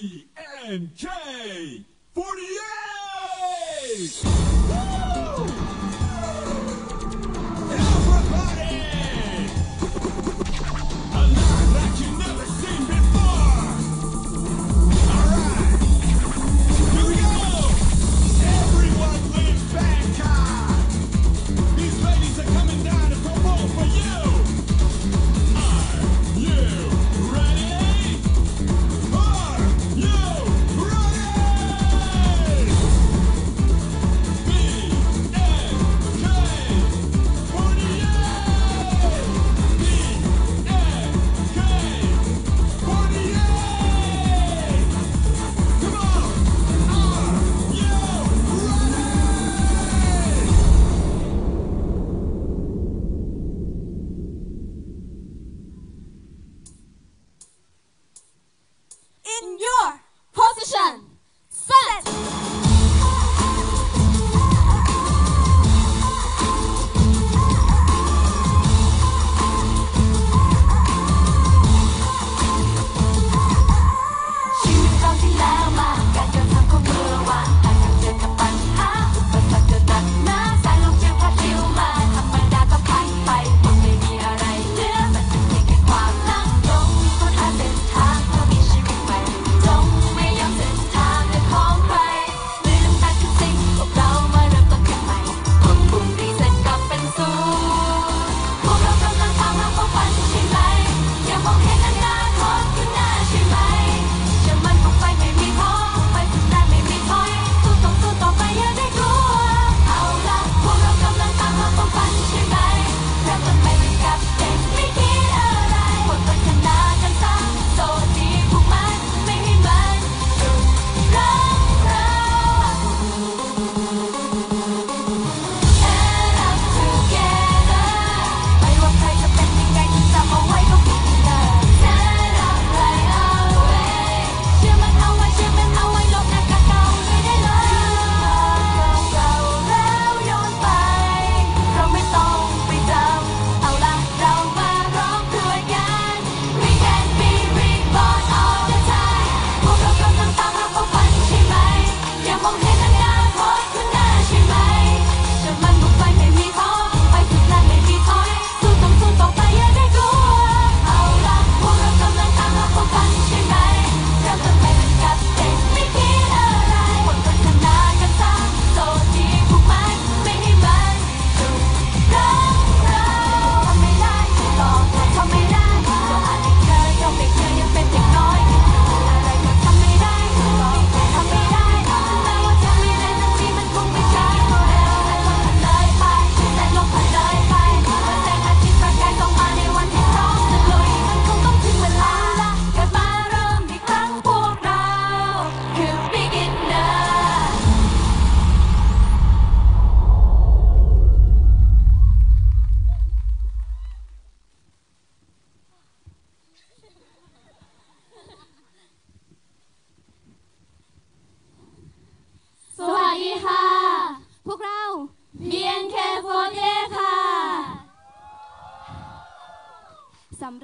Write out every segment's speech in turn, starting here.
DNK 48!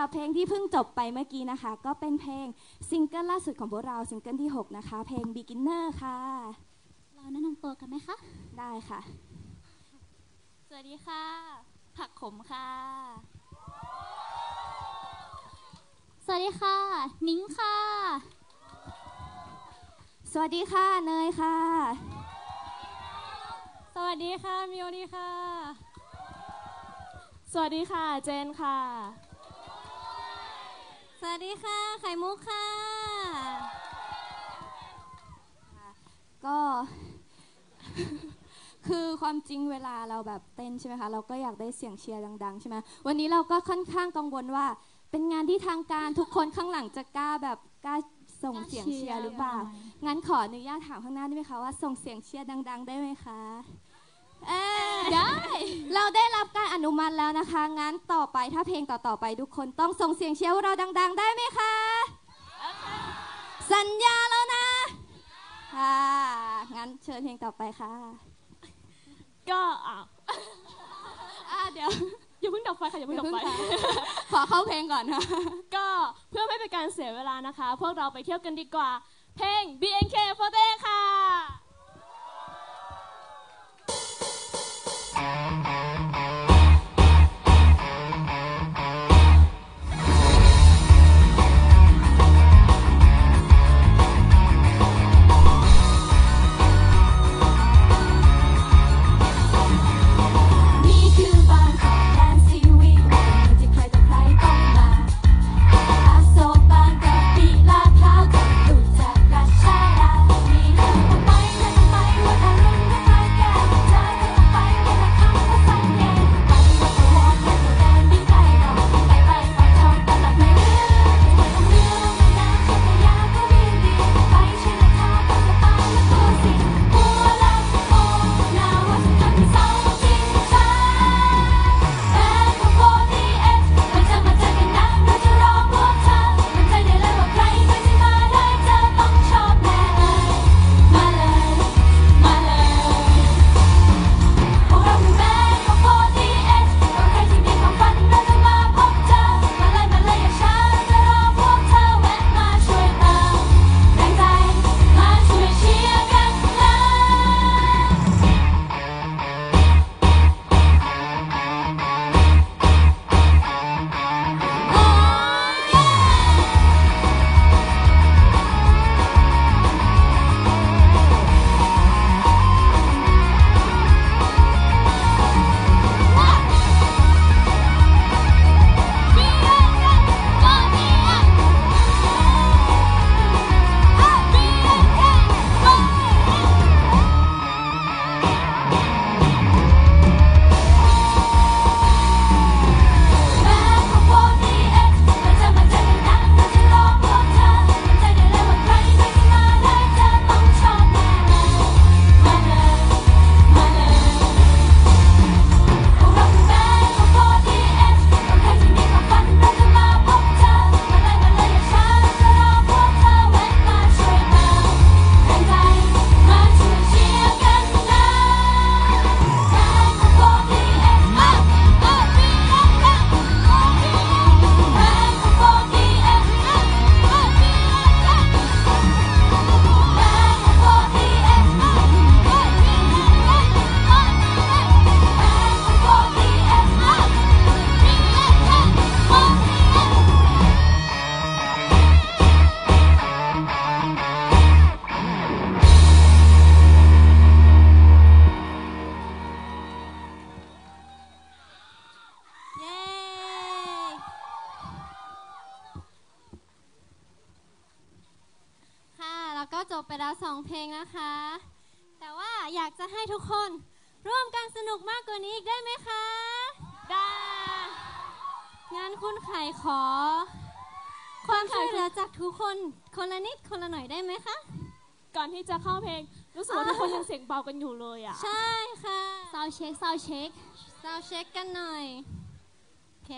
สำหรับเพลงที่เพิ่งจบไปเมื่อกี้นะคะ ก็เป็นเพลงซิงเกิลล่าสุดของพวกเราซิงเกิลที่ 6 นะคะ เพลง Beginner ค่ะ เราแนะนำตัวกันไหมคะ ได้ค่ะ สวัสดีค่ะ ผักขมค่ะ สวัสดีค่ะ นิ้งค่ะ สวัสดีค่ะ เนยค่ะ สวัสดีค่ะ มิโอดีค่ะ สวัสดีค่ะ เจนค่ะ สวัสดีค่ะ ไข่มุกค่ะ ก็ คือความจริงเวลาเราแบบเต้นใช่ไหมคะ เราก็อยากได้เสียงเชียร์ดังๆใช่ไหมวันนี้เราก็ค่อนข้างกังวลว่า เป็นงานที่ทางการทุกคนข้างหลังจะกล้าแบบกล้าส่งเสียงเชียร์หรือเปล่า งั้นขออนุญาตถามข้างหน้าได้ไหมคะว่าส่งเสียงเชียร์ดัง ๆ ได้ไหมคะ เอ้ยได้ เราได้รับการอนุมัติแล้วนะคะ งั้นต่อไปถ้าเพลงต่อๆไปทุกคนต้องส่งเสียงเชียร์พวกเราดัง ๆ ได้ไหมคะ สัญญาแล้วนะ ค่ะ งั้นเชิญเพลงต่อไปค่ะ ก็อะอะเดี๋ยว อย่าเพิ่งดับไฟค่ะอย่าเพิ่งดับไฟ ขอเข้าเพลงก่อนนะก็เพื่อไม่เป็นการเสียเวลานะคะ พวกเราไปเที่ยวกันดีกว่า เพลง BNK48 ค่ะ จบไปแล้วสองเพลงนะคะ แต่ว่าอยากจะให้ทุกคนร่วมกันสนุกมากกว่านี้อีกได้ไหมคะ ได้งั้นคุณไข่ขอ ความช่วยเหลือจากทุกคนคนละนิดคนละหน่อยได้ไหมคะ ก่อนที่จะเข้าเพลง รู้สึกว่าทุกคนยังเสียงเบากันอยู่เลยอะ ใช่ค่ะซาวเช็คซาวเช็คเราเช็คกันหน่อย โอเค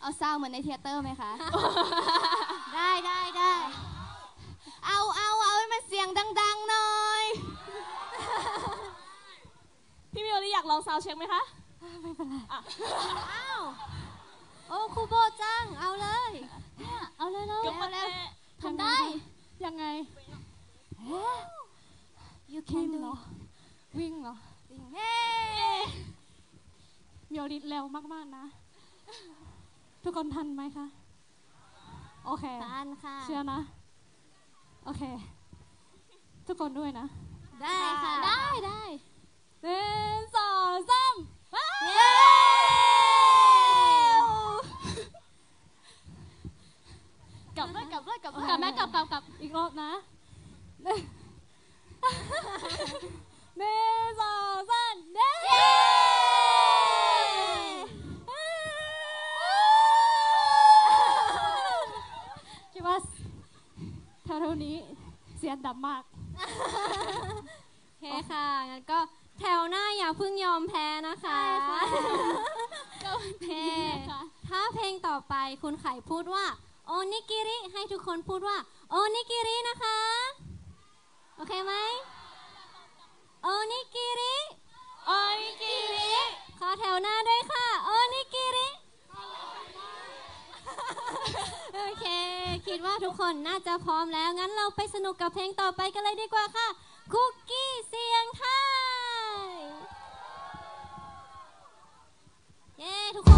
เอาซาวเหมือนในเทยเตอร์ไหมคะ ได้ได้ได้ เอาเอาเอาให้มันเสียงดังๆหน่อย พี่มิโอริอยากลองซาวด์เช็คไหมคะอ้าว โอ้ครูโบจัง เอาเลยเอาเลยเลยยกมาแล้วทำได้ ยังไง you can do วิ่งเหรอเฮ้มิโอริเร็วมากๆนะ ทุกคนทันไหมคะ โอเคทานค่ะ เชื่อนะ โอเค ทุกคนด้วยนะ ได้ค่ะ ได้ได้หนึ่งสองสามเย้กลับด้วยกลับด้วยกลับด้วยกลับแม่กลับกลับกลับอีกรอบนะ ให้ทุกคนพูดว่า โอนิกิรินะคะ โอเคไหมโอนิกิริ โอนิกิริ ขอแถวหน้าด้วยค่ะ โอนิกิริ โอเค คิดว่าทุกคนน่าจะพร้อมแล้ว งั้นเราไปสนุกกับเพลงต่อไปกันเลยดีกว่าค่ะ คุกกี้เสียงไทย เย้ทุกคน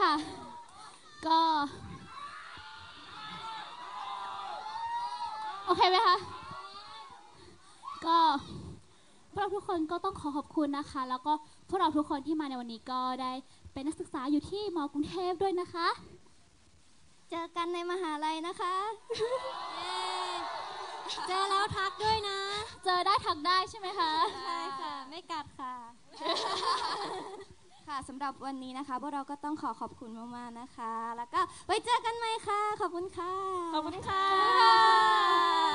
ค่ะ ก็โอเคไหมคะก็พวกเราทุกคนก็ต้องขอขอบคุณนะคะ แล้วก็พวกเราทุกคนที่มาในวันนี้ก็ได้เป็นนักศึกษาอยู่ที่มกรุงเทพด้วยนะคะ เจอกันในมหาลัยนะคะ เจอแล้วทักด้วยนะ เจอได้ทักได้ใช่ไหมคะ ค่ะสำหรับวันนี้นะคะ พวกเราก็ต้องขอขอบคุณมากๆนะคะ แล้วก็ไว้เจอกันใหม่ค่ะ ขอบคุณค่ะ ขอบคุณค่ะ